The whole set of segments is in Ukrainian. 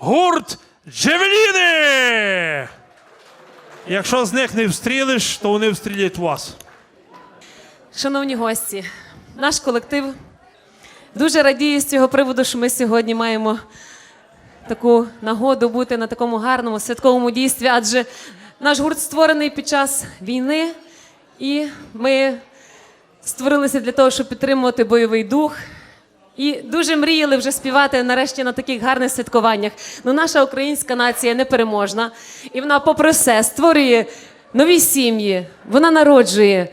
гурт Джевеліни. Якщо з них не встрілиш, то вони встрілять вас. Шановні гості, наш колектив дуже радіє з цього приводу, що ми сьогодні маємо таку нагоду бути на такому гарному святковому дійстві, адже наш гурт створений під час війни, і ми створилися для того, щоб підтримувати бойовий дух. І дуже мріяли вже співати нарешті на таких гарних святкуваннях. Ну, наша українська нація непереможна, і вона, попри все, створює нові сім'ї, вона народжує.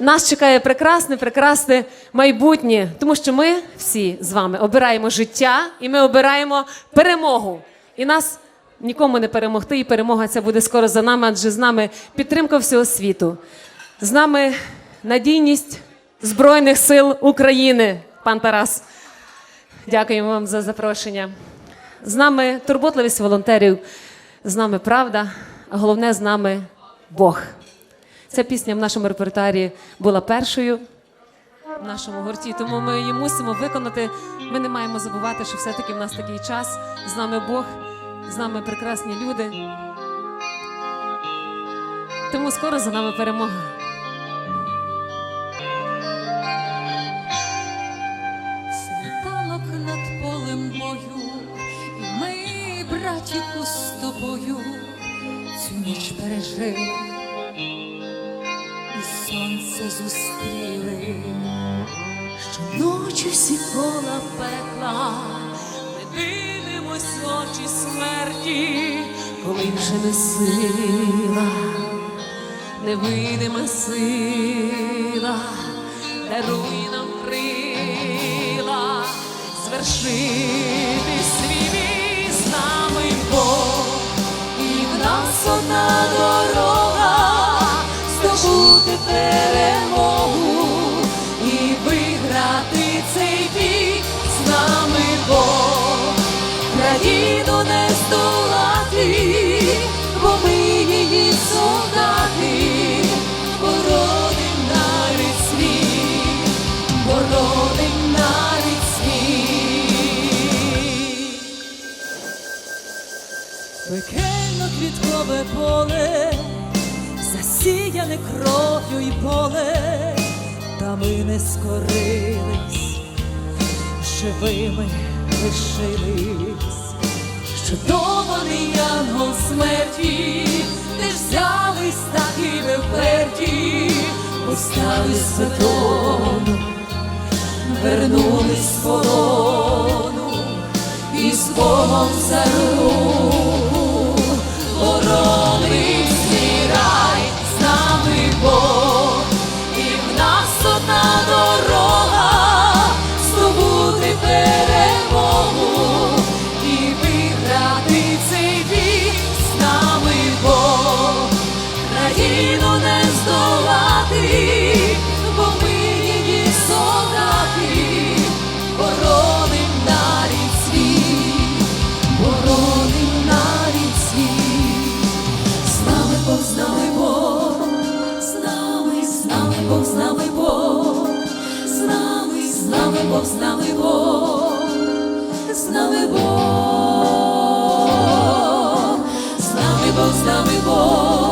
Нас чекає прекрасне, прекрасне майбутнє, тому що ми всі з вами обираємо життя і ми обираємо перемогу. І нас нікому не перемогти, і перемога ця буде скоро за нами, адже з нами підтримка всього світу. З нами надійність Збройних сил України, пан Тарас. Дякуємо вам за запрошення. З нами турботливість волонтерів, з нами правда, а головне з нами Бог. Ця пісня в нашому репертуарі була першою в нашому гурті, тому ми її мусимо виконати. Ми не маємо забувати, що все-таки в нас такий час. З нами Бог, з нами прекрасні люди. Тому скоро за нами перемога. Ніч пережили, і сонце зустріли, щоночі всі кола пекла, ми дивимось очі смерті, коли вже не сила, невидима сила, даруй нам крила, звершити здобути перемогу і виграти цей бій з нами Бог, країну не здолати, бо ми її солдати, бородим навіть світ, бородим навіть світ. Пекельно квіткове поле, засіяне кров'ю і поле, та ми не скорились, живими лишились, чудований янгол смерті, не взялись так і ми вперті, постали з бетону, вернулись з полону і з Богом за руку Бог, Бог, з нами Бог, з Бог, з нами Бог,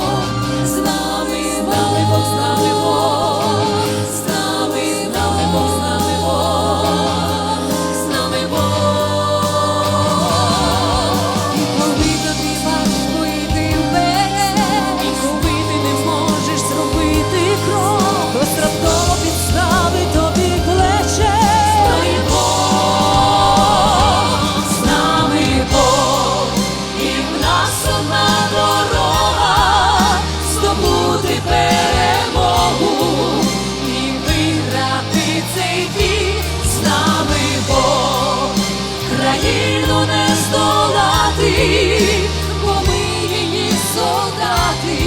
бо ми її солдати,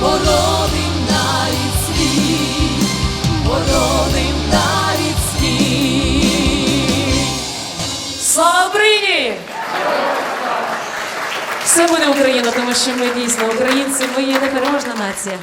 бороним навіть світ, бороним навіть світ. Слава! Все буде Україна, тому що ми дійсно українці, ми є непереможна нація.